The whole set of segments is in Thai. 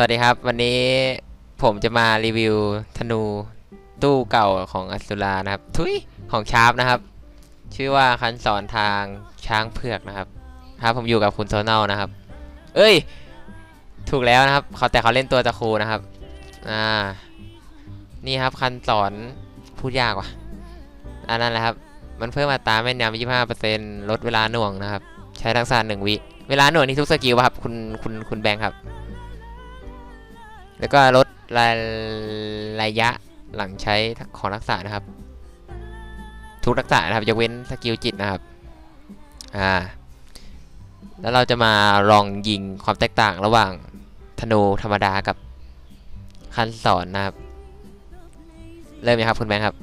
วัสดีครับ วันนี้ผมจะมารีวิวธนูตู้เก่าของอสุรานะครับ ทุยของชาร์ปนะครับ ชื่อว่าคันสอนทางช้างเผือกนะครับ ครับผมอยู่กับคุณโซเนลนะครับ เอ้ย ถูกแล้วนะครับเขาแต่เขาเล่นตัวตะครูนะครับ อ่า นี่ครับคันสอนพูดยากว่ะอันนั้นแหละครับ มันเพิ่มอัตราแม่นยำ25%ลดเวลาหน่วงนะครับ ใช้ทักษะหนึ่งวิ เวลาหน่วงนี่ทุกสกิลป่ะครับ คุณคุณคุณแบงค์ครับ แล้วก็ลดระระยะหลังใช้ของทักษะนะครับ ทุกทักษะนะครับยกเว้นสกิลจิตนะครับอ่าแล้วเราจะมาลองยิงความแตกต่างระหว่างธนูธรรมดากับคันสอนนะครับ เริ่มไหมครับคุณแบงค์ครับ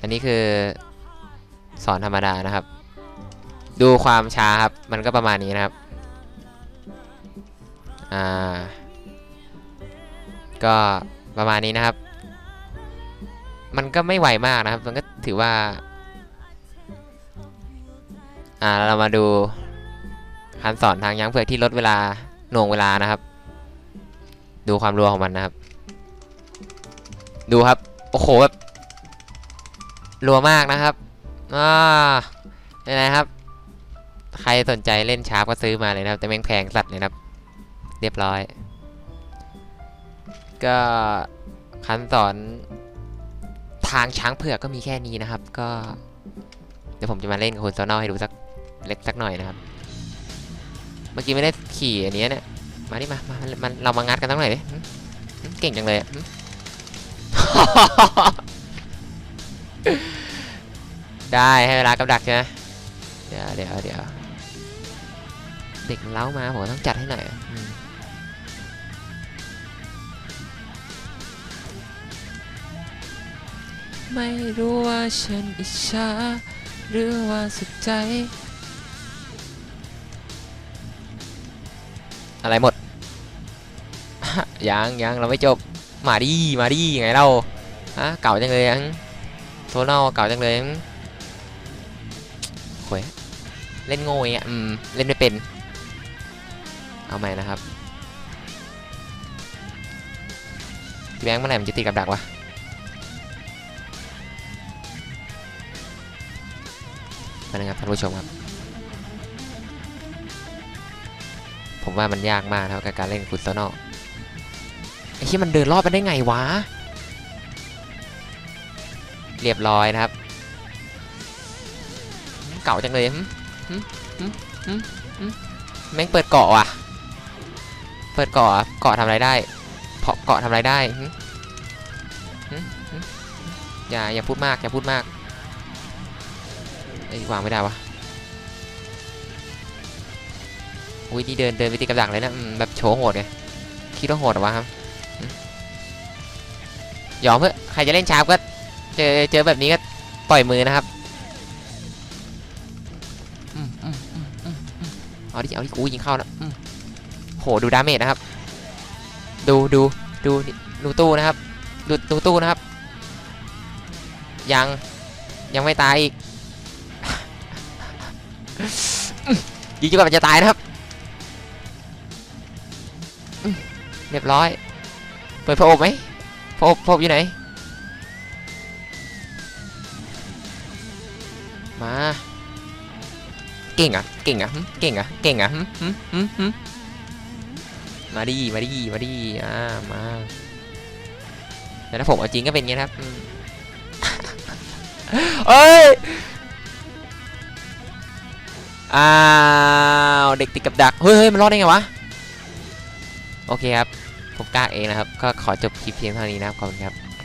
อันนี้คือสอนธรรมดานะครับ ดูความช้าครับ มันก็ประมาณนี้นะครับ อ่า ก็ประมาณนี้นะครับ มันก็ไม่ไวมากนะครับ มันก็ถือว่า อ่า เรามาดูการสอนทางยั้งเผือกที่ลดเวลาหน่วงเวลานะครับ ดูความรัวของมันนะครับ ดูครับ โอ้โหแบบรัวมากนะครับอ่าเป็นไงครับ ใครสนใจเล่นชาร์ปก็ซื้อมาเลยนะครับ แต่แม่งแพงสัตว์เลยนะครับ เรียบร้อย ก็คันสอนทางช้างเผือกก็มีแค่นี้นะครับ ก็ เดี๋ยวผมจะมาเล่นกับคุณโซนอลให้ดูสักเล็กสักหน่อยนะครับ เมื่อกี้ไม่ได้ขี่อันนี้เนี่ยมานี่มามามันเรามางัดกันสักหน่อยดิเก่งจังเลยได้ให้เวลากับดักใช่ไหมเดี๋ยวเดี๋ยวเดี๋ยว เด็กมันเล้ามาผมก็ต้องจัดให้หน่อยอะอืมไม่รู้ว่าฉันอิจฉาหรือว่าสุดใจ อะไรหมดยังยังเราไม่จบ มาดิมาดิไงเราฮะเก่าจังเลยยังโทนอลเก่าจังเลยยังโว้ยเล่นโง่อะอืม เล่นไม่เป็น เอาใหม่นะครับพี่แบงค์เมื่อไหร่มันจะติดกับดักวะมานะครับท่านผู้ชมครับ ผมว่ามันยากมากนะครับกับการเล่นฟุตซอลไอ้ที่มันเดินรอบไปได้ไงวะ เรียบร้อยนะครับ เก่าจังเลยหึหึหึหึหึแม่งเปิดเกาะว่ะ เปิดเกาะเกาะทำอะไรได้เพาะเกาะทำอะไรได้อย่าอย่าพูดมากอย่าพูดมากไอ้วางไม่ได้วะอุ้ยนี่เดินเดินไปตีกับดักเลยนะแบบโชว์โหดไงคิดว่าโหดหรอวะครับยอมเพื่อใครจะเล่นชาร์ปก็เจอเจอแบบนี้ก็ปล่อยมือนะครับอืมอืมอืมอืมอืมเอาดิเอาดิกูยิงเข้านะอืมโหดูดาเมจนะครับ ดูดูดูดูตู้นะครับดูดูตู้นะครับ ยังยังไม่ตายอีกยิงจนกว่าจะตายนะครับเรียบร้อย เปิดพระอบไหมพระอบพระอบอยู่ไหน มา เก่งอะ เก่งอะ เก่งอะ เก่งอะ มาดิมาดิมาดิอ่ามาแต่ถ้าผมเอาจริงก็เป็นอย่างนี้ครับเอ้ยอ้าวเด็กติดกับดักเฮ้ยเฮ้ยมันรอดได้ไงวะโอเคครับผมกล้าเองนะครับ ก็ขอจบคลิปเพียงเท่านี้นะครับขอบคุณครับ